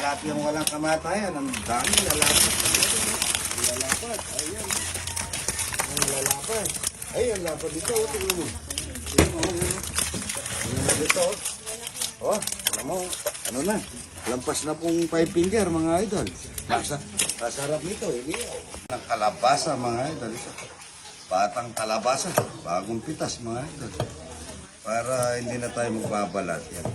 Talapia walang kamatayan. Ang dami lalapad. Lalapad. Ayan. Ang lalapad. Ay, ang lapad dito. oh, Tingnan mo. Tingnan mo. Tingnan mo dito. Oh, alam mo. Ano na? Lampas na pong five finger mga idol. Masa, masarap nito. Hindi. Ang kalabasa mga idol. Batang kalabasa. Bagong pitas mga idol. Para hindi na tayo magbabalat. Yan.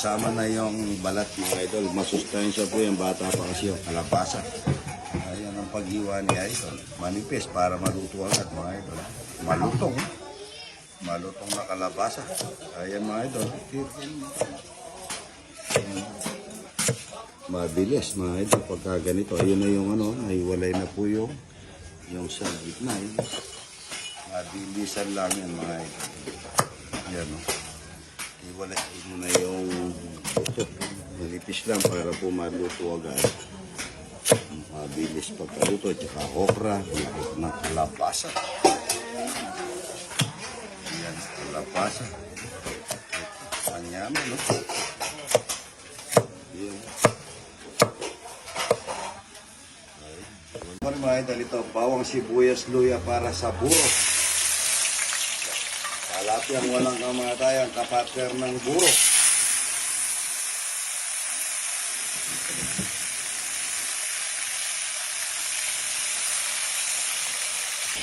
Kasama na yung balat mga idol. Masustansya po yung bata pa kasi yung kalabasa. Ayan ang paghiwa ni idol. Manipis para maluto agad mga idol. Malutong. Malutong na kalabasa. Ayan mga idol. Mabilis mga idol pagka ganito. Ayun na yung ano, nahiwalay na po yung yung sa gitna. Yun. Mabilisan lang yan mga idol. Yan o. Iwalay mo na yung. Manipis lang para po maluto agad. Mabilis pagkaluto. Tsaka okra. Lupot ng kalabasa. Yan, kalabasa. Panyaman, no? Yan. Ano mga idol ito? Bawang sibuyas luya para sa buro. Kalapyang walang kamatayan, kapatker ng buro.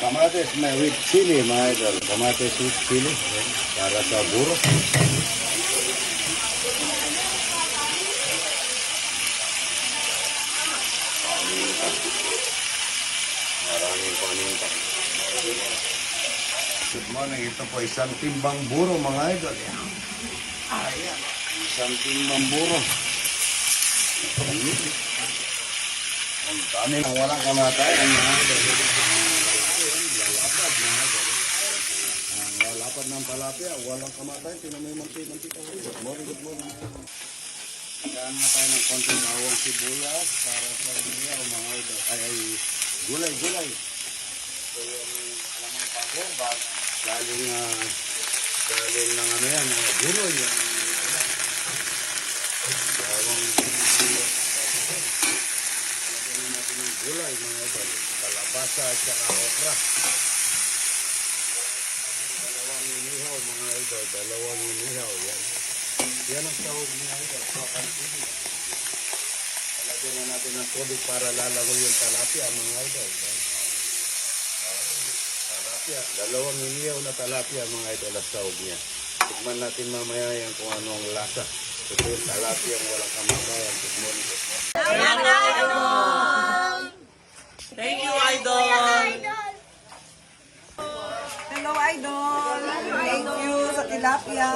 Kamates may with chili, mga idol. Kamates with chili. Yan, Para sa buro. Good morning. Ito po isang timbang buro mga idol. Ayan. Isang timbang buro. Ayan. Ang dami na walang kamatayan mga idol. Ang lalapad mga idol. Ang lalapad ng palapia. Walang mo yung manti-mantika. Good morning, good morning. Kaya na tayo ng konting bawang sibuyas para sa inyo mga idol. Ay, ay, gulay, gulay. Ito yung alam mo pagong bag. Galing, ah, galing ng ano yan, mga guloy. Yung, sibuyas. Lagyan natin ng gulay mga idol. Kalabasa at saka okra. Dalawang inihaw mga idol. Dalawang inihaw. Yan. Yan ang sahog niya idol. Sokan tubig. Lagyan na natin ng tubig para lalagoy yung talapia mga idol. Yan. Talapia. Dalawang inihaw na talapia mga idol ang sahog niya. Tikman natin mamaya yan kung ano ang lasa. Ito yung talapia ang walang kamakayan. Good morning. Good morning. Thank you, Idol! Hello, Idol! Thank you sa tilapia.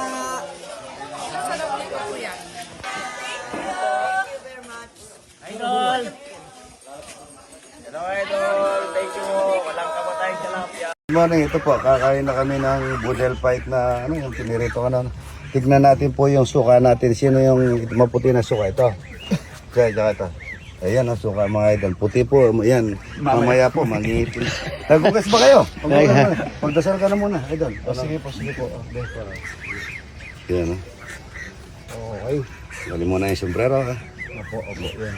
Idol! Hello, Idol! Thank you! Morning, ito po. Kakain na kami ng budel fight na ano yung tinirito ka na. Tignan natin po yung suka natin. Sino yung maputi na suka? Ito. Kaya, tsaka ito. Ayan ang suka mga idol. Puti po. Ayan. Mamaya po, mangipin. Nagugas ba kayo? Magdasal ka na. Muna, idol. sige po, sige po. Ayan. oh. Okay. Dali mo na yung sombrero. Ha? Opo, opo. Yan.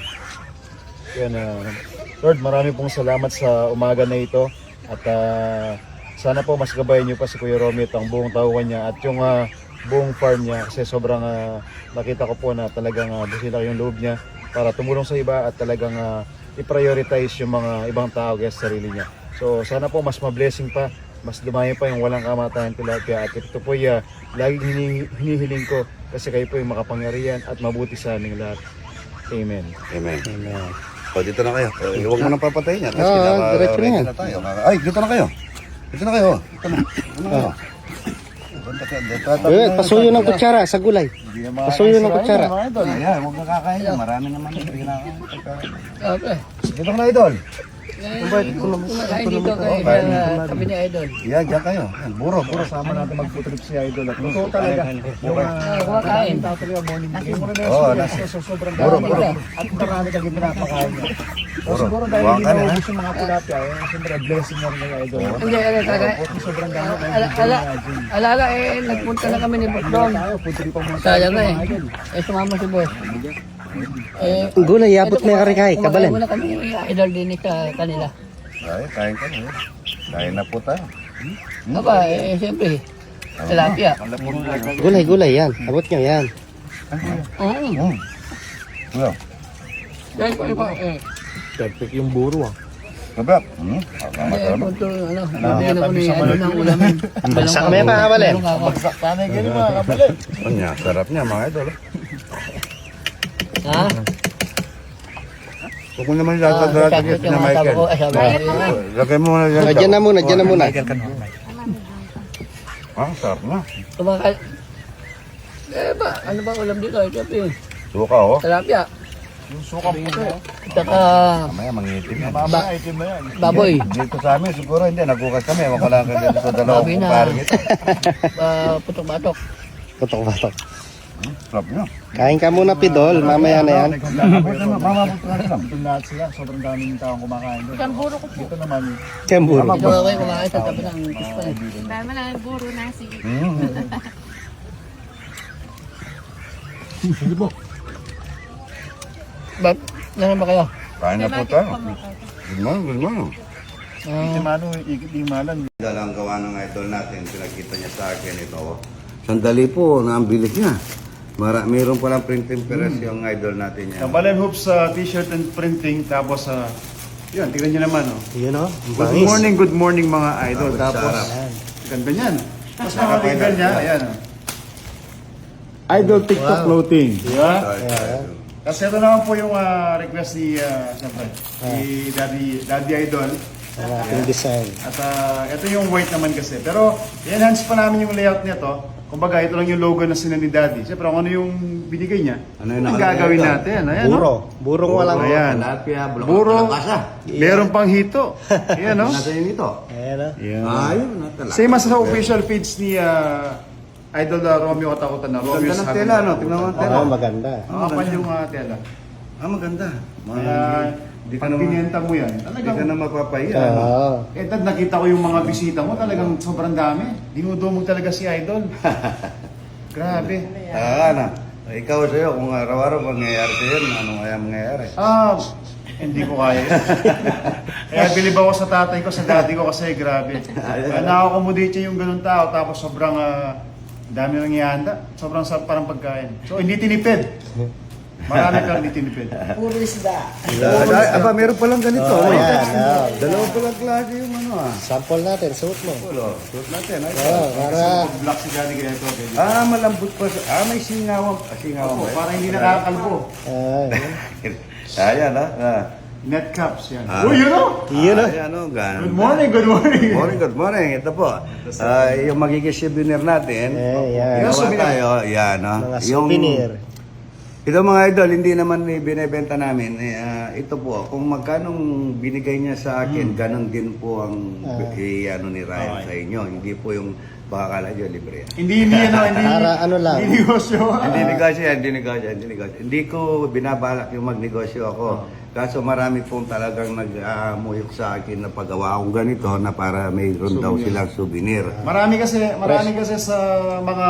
Yan, ah, Lord, marami pong salamat sa umaga na ito. At ah, sana po mas gabayan niyo pa si Kuya Romeo at ang buong tauhan niya at yung ah, buong farm niya kasi sobrang ah, nakita ko po na talagang uh, busila yung loob niya para tumulong sa iba at talagang ah, i-prioritize yung mga ibang tao kaya sa sarili niya. So sana po mas ma-blessing pa, mas dumami pa yung walang kamatayan tilapia at ito po ya laging hini- hinihiling ko kasi kayo po yung makapangyarihan at mabuti sa aming lahat. Amen. Amen. O, dito na kayo. Eh, huwag mo nang papatayin yan. Kasi Ah, pinaka- diretso na ready yan. na tayo. Ay, dito na kayo. Dito na kayo. Dito na. Dito na kayo. Banda ka. dito. Eh, pasuyo ng kutsara sa gulay. Hindi na Pasuyo ng kutsara. Mga idol. Ayan, huwag nakakain. Marami naman yung pinakain. Dito ka na, idol. Kumakain dito kay uh, kami ni Idol. Yan, dyan kayo. Yan, buro, buro. Sama natin mag-trip si Idol at totoo talaga. Yung Uh, kumakain. tao talaga morning dream. Oo, nasa. So, sobrang Buro, dami buro. At marami kang pinapakain niya. Puro. Siguro dahil Buwang hindi ka na, na ha? ubus yung mga tilapia, eh, siyempre blessing na rin kay Idol. Hindi, ano talaga. Sobrang dami tayo. Ala, ala, alala eh, nagpunta na kami ni Boss Don. Tayo, rin pa muna tayo. Sayang na eh. Eh, sumama si Boss. Eh, Gulay, abot na yung karikay, kumakain kabalan. muna kami idol din sa kanila. Ay, kain ka na. eh. Kain na po tayo. Aba, eh, siyempre, tilapia. Gulay, gulay, yan. Abot nyo, yan. Oo. Well, Dahil ko iba, eh. Perfect yung buro ah. Kabak. Hmm? Salamat, Eh, salamat. punto, ano, nabigyan ako ni, ano, ng ulamin. Bagsak kami pa, kabalan. Meron ka ako. Bagsak sana yung ganun mga kapalit. Ang sarap niya mga idol. Ha? Huwag mo naman Ah, latag-latag sakit na yung mga Michael. sabi. Eh, sabi ko, Lagay mo na Ah, Diyan na muna, diyan na muna. Ah, sarap na. Kumakain. Eh ba, ano ba ulam dito? Siyempre, Suka oh. tilapia. Yung suka po ito. Saka, Mamaya mangitim yan. Mama, itim na yan. baboy. Dito sa amin, siguro hindi. Nagbukas kami. Lang kung dito sa dalawang Sabi na. kumparing ito. Ah, putok-batok. Putok-batok. Sarap niya. Kain ka muna, Pidol. Mamaya na yan. Lahat sila, sobrang daming taong kumakain doon. Buro ko po. Dito naman, Kemburo. Ito ako yung kumakain sa tabi ng pispan. Dahil man ang buro na sige. Mm. Ba't, nanan ba kayo? Kain na po tayo. Good morning, good morning. Ah, Timano, ikit-imalan. Dala ang gawa ng idol natin, pinakita niya sa akin ito. Sandali po na ang bilis niya. Mara, mayroon palang printing press yung idol natin niya. Kabalan hoops sa t-shirt and printing, tapos sa... yun, tignan nyo naman oh. Yun o. Good morning, good morning mga idol. Ah, Tapos, sarap. ganda niyan. Tapos mga legal niya, ayan oh. Idol TikTok floating. Di ba? Kasi ito naman po yung ah, request ni, uh, siyempre, ni Daddy, Daddy Idol. Ang ating design. At ah, ito yung white naman kasi. Pero, i-enhance pa namin yung layout nito. Kumbaga, ito lang yung logo na sila ni Daddy. Siyempre, kung ano yung binigay niya, Ano yung gagawin ito? natin. Ayan, Buro. no? Burong walang... Ayan. Tilapia, bulak- Buro, bulakasa. meron pang hito. Ayan, no? Nasa yun ito. Ayan o. Ayun, natalak. Same as sa official feeds ni ah, Idol na Romeo Katakutan na Romeo Ganda ng tela, no? Tingnan mo ang tela. Oo, maganda. Makapal yung uh, tela. Ah, maganda. Kaya, Di pag naman, binenta mo yan, talagang ka na mapapahiya. Oo. ano? Eh, dad, nakita ko yung mga bisita mo, talagang sobrang dami. Dinudumog talaga si Idol. Grabe. Ah, ano? Ikaw sa'yo, kung araw-araw mangyayari sa'yo, ano kaya mangyayari? Ah, hindi ko kaya. Kaya bilib ako sa tatay ko, sa daddy ko kasi grabe. Kaya nakakomodate niya yung ganun tao, tapos sobrang ah, dami nang ihanda. Sobrang sarap parang pagkain. So, hindi tinipid. Marami kang hindi tinipid. Puro isda. Ah, aba, meron palang ganito. Oh, ano? ayan, oh. Dalawa palang klase yung ano ah. Sample natin, suot mo. Ulo, suot natin. Ay, Oo, para... Black si daddy kaya ito. Ah, malambot pa. sa- Ah, may singawang. Ah, singawang Opo, ba? para hindi nakakalbo. Ay, Ayan, ah. ah. Net caps yan. Ah. Uy, yun o! Yun o. Ayan, oh, gan. Good morning, good morning. Good morning, good morning. Ito po. Ah, yung magiging souvenir natin. Eh, yan. Gawa souvenir. tayo. Yan, ah. Mga Yung- souvenir. Ito mga idol, hindi naman binebenta namin. Eh, ah, ito po, kung magkanong binigay niya sa akin, ganon din po ang Ah. eh, ano ni Ryan sa inyo. Hindi po yung baka kala nyo, libre yan. Hindi, hindi, ano, hindi. Para ano lang. Hindi negosyo. Hindi negosyo yan, hindi negosyo, hindi negosyo. Hindi ko binabalak yung magnegosyo ako. Kaso marami pong talagang nag-amuyok sa akin na paggawa akong ganito na para mayroon daw silang souvenir. Marami kasi, marami kasi sa mga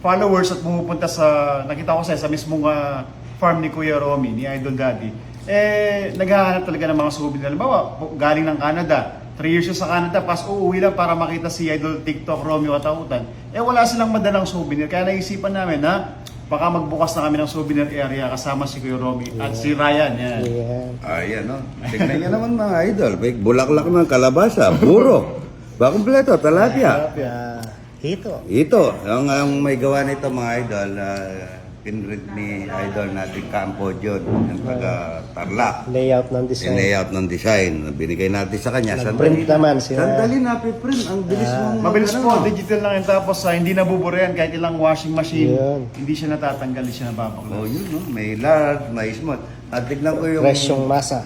followers at pumupunta sa, nakita ko kasi sa mismong ah, farm ni Kuya Romy, ni Idol Daddy, eh, naghahanap talaga ng mga souvenir. Halimbawa, galing ng Canada, 3 years sa Canada, pas uuwi lang para makita si Idol TikTok Romeo Katautan. Eh, wala silang madalang souvenir. Kaya naisipan namin na baka magbukas na kami ng souvenir area kasama si Kuya Romy at si Ryan. Yan. Ayan. Ayan, no? Tignan niyo naman mga idol. Bulaklak ng kalabasa, buro, bakumpleto, talapia. Ah, hito. Ito, ang, ang may gawa nito mga idol, uh, pinrint ni idol natin Campo John, yung taga Tarlac. Layout ng Yung design. layout ng design, binigay natin sa kanya. Nag-print naman sila. Sandali na, print. Ang bilis mong Mabilis mag- po, ano. digital lang yan. Tapos ah, hindi nabubura yan kahit ilang washing machine. Yun. Hindi siya natatanggal, hindi siya nababakla. Oh, yun, no? may large, may small. At tignan ko yung... Fresh yung masa.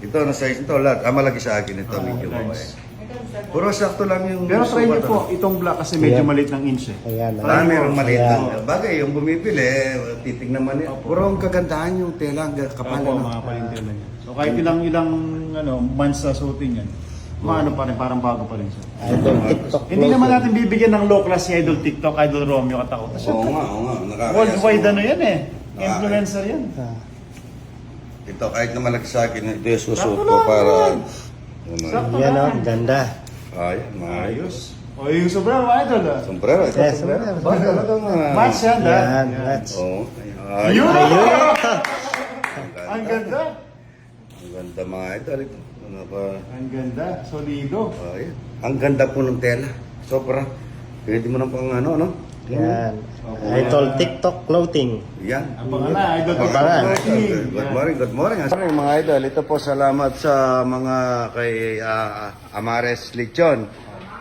Ito, na size ito, large. Ah, malaki sa akin ito, medyo large. Puro sakto lang yung Pero try nyo po, ano. itong black kasi medyo Ayan. maliit ng inch eh. Ayan. Ah, merong maliit Ayan. Bagay, yung bumibili, titignan man yan. Puro ang kagandahan yung tela, ang kapal. Opo, ano. mga palintela niya. So kahit ilang ilang ano, months sa suotin yan, maano pa rin, parang bago pa rin siya. Idol TikTok Hindi naman natin bibigyan ng low class si Idol TikTok, Idol Romeo Katako. Kasi Oo nga, oo nga. nakakaya worldwide ano yan eh. Influencer yan. Ah, Ito, kahit na malaki sa akin, ito yung susuot ko para... yan. Ano, Sakto Yan o, lang. ganda. Ayun, maayos. O yung sobrang Idol ah. Sombrero, ito Yes, sombrero. sombrero. Ba, talagang... ah, Match yan ah. Yan, match. Oo. Ayun. Yun! Ang Ang ganda. Ang ganda mga ito. Ito. Ano pa? Ang ganda, solido. Ayun. Ang ganda po ng tela. Sobra. Pwede mo ng pang ano, no? Yan. Idol TikTok clothing. Yan. Abangan na, Idol Abangan. TikTok. Good morning, good morning. Good mga idol. Ito po salamat sa mga kay ah, Amares Lechon.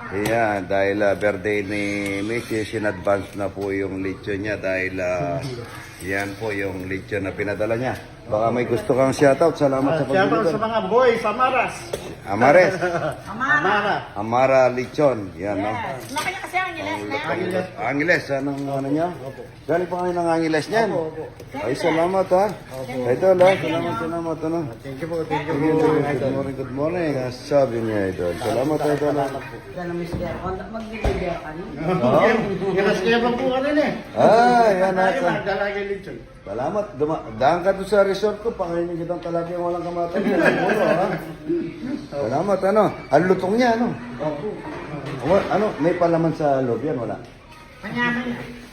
Yan, dahil ah, birthday ni Mrs. in advance na po yung lechon niya dahil ah, yan po yung lechon na pinadala niya. Baka may gusto kang shoutout. Salamat sa Shoutout pagbili sa doon. mga boys, Amaras. Amares. Amara. Amara Lechon. Yan, no? Laki niya kasi ang ilas na. Angeles. Angeles, anong ano niya? Galing pa kayo ng Angeles niyan. Ay, salamat ha. Ito, la. Salamat, salamat. Ano? Thank you po, thank you po. Good morning, good morning. Ah, Sabi niya ito. Salamat, ito na. Kinaskaya po ka rin eh. Ah, yan Tayo, ata. Lechon. Salamat. Duma daan ka doon sa resort ko. Pakainin kitang talaki yung walang kamatay. Ulo, ha? Salamat, ano? Ang lutong niya, ano? Wa- Ano, may palaman sa loob yan, wala?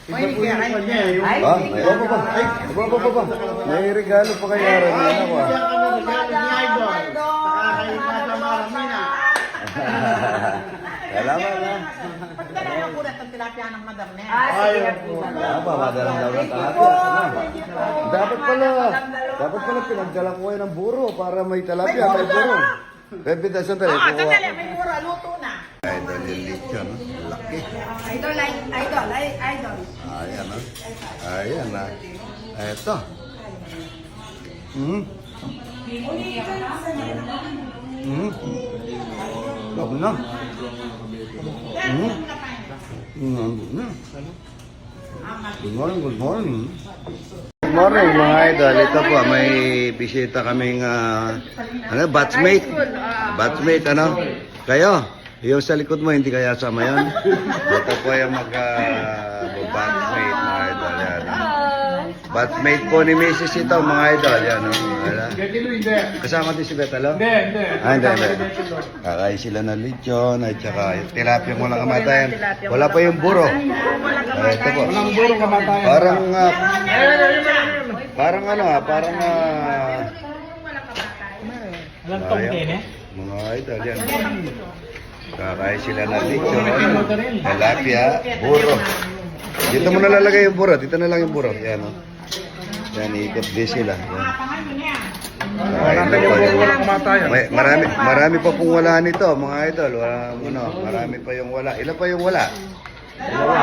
Iba po yung kanya eh. Yung Ha? Ay, baba pa. Ay, baba pa pa. May regalo pa kay Aaron. Ano ba? Yan kami regalo ni Idol. Saka kay Nasa Maramina. Salamat ha. Ayaw po. Wala pa, madalang daw ng talapia. Ano? Dapat pala, dapat pala pinagdala ko kayo ng buro para may talapia, may buro. Pepe, da sandali. Ah, sandali, may buro, luto na. Ay, dali lechon. Laki. Idol, idol, idol. Ayan ha. Ayan ha. Eto. Hmm. Hmm. Labo na. Hmm. Good morning, good morning. Good morning mga idol. Ito po, may bisita kaming uh, ano, batchmate. Batchmate, ano? Kayo, yung sa likod mo, hindi kaya sama yun? Ito po yung. Yan, ah. Batchmate po ni Mrs. ito, mga idol. Yan, oh. Wala. Getilo hindi. Kasama din si Betalo? Hindi, hindi. Ah, hindi, hindi. Kakain sila ng lechon at saka yung tilapia mo lang kamatayan. Wala pa yung buro. Ah, ito po. Walang burong kamatayan. Parang, ah, parang ano ah, parang, ah, Walang Ayaw. tongken eh. mga idol yan. Kakain sila ng lechon, tilapia, buro. Dito mo nalalagay yung buro, dito na lang yung buro. Yan, oh. Yan, ikot din sila. Yan. Kain na po yan. May, marami, marami pa pong wala nito, mga idol. Wala, ano, marami pa yung wala. Ilan pa yung wala? Dalawa.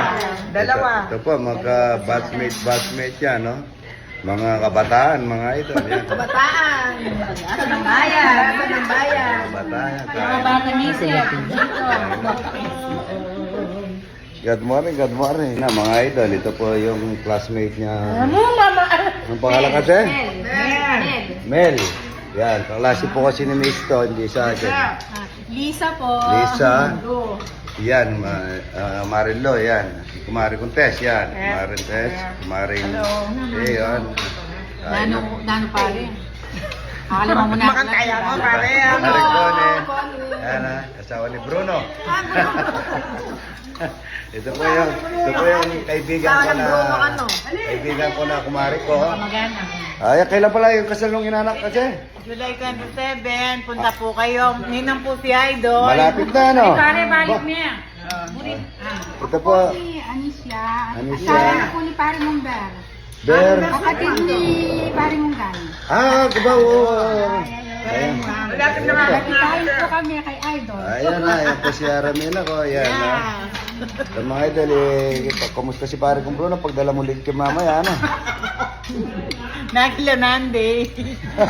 Dalawa. Ito, ito po, mga batchmate, batchmate yan, no? Mga kabataan, mga idol. Yan. Kabataan. Asa ng bayan. Asa ng bayan. Kabataan. Mga bata ni siya. Good morning, good morning. Na, mga idol, ito po yung classmate niya. Ano, mama? Anong pangalan kasi? Mel. Mel. Yan, kaklase po kasi ni Miss to, hindi sa akin. Ah, Lisa po. Lisa. Yan, ma, uh, Marilo, yan. Kumari Contes, yan. Kumari Contes, kumari... Eh, yan. Nano, nano pare. Akala mo muna. Makantaya mo, pare. Kumari Conen. Yan ha, asawa ni Bruno. ito po yung, ito po yung kaibigan ko na... Kaibigan ko na kumari ko. Magana. Ay, kailan pala yung kasal ng inanak kasi? July 27, punta po kayo. Ninang po si Idol. Malapit na, no? Pare, balik niya. Ito po, Si Anisha. Anisha. Asawa po ni Pare Mongber. Ber. Kapatid ni Pare Monggan. Ah, kabaw. Ayan. Nakitahin po kami kay Idol. Ayan na, ayan po si Aramila ko. Ayan na. Sa mga idol, eh, kumusta si pare kong Bruno? Pagdala mo ulit kay mamaya, ano? Nakila Nande.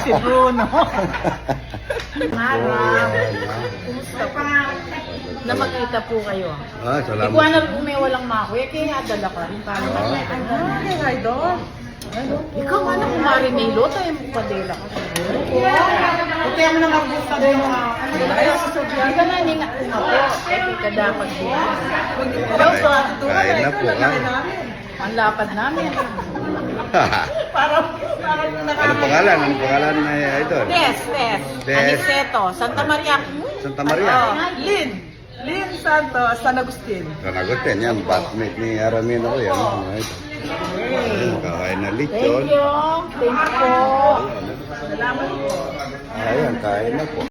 si Bruno. Mara. Kumusta pa? Na makita po kayo. Ah, Hindi salamat. alam kung may walang makuya, kaya nga dala ka rin. Paano Ah. Ay, idol. Ikaw nga na kumari na ilo, tayo mo padela ka. Kaya mo na magbusta din. Kaya sa Sophia, hindi ka na ningat kumapo. Eh, ka dapat din. Hello po. Kain na po, ha? Ang lapad namin. Parang, parang ano pangalan? Ano pangalan na idol? Tess, Tess. Tess. Aniceto, Santa Maria. Santa Maria. Oh, Lynn. Lynn Santos, San Agustin. San Agustin, yan. Batmate ni Aramin ako yan. Mga idol. Ayun, Kain na Thank lechon. you. Thank you po. Ayan, kain na po.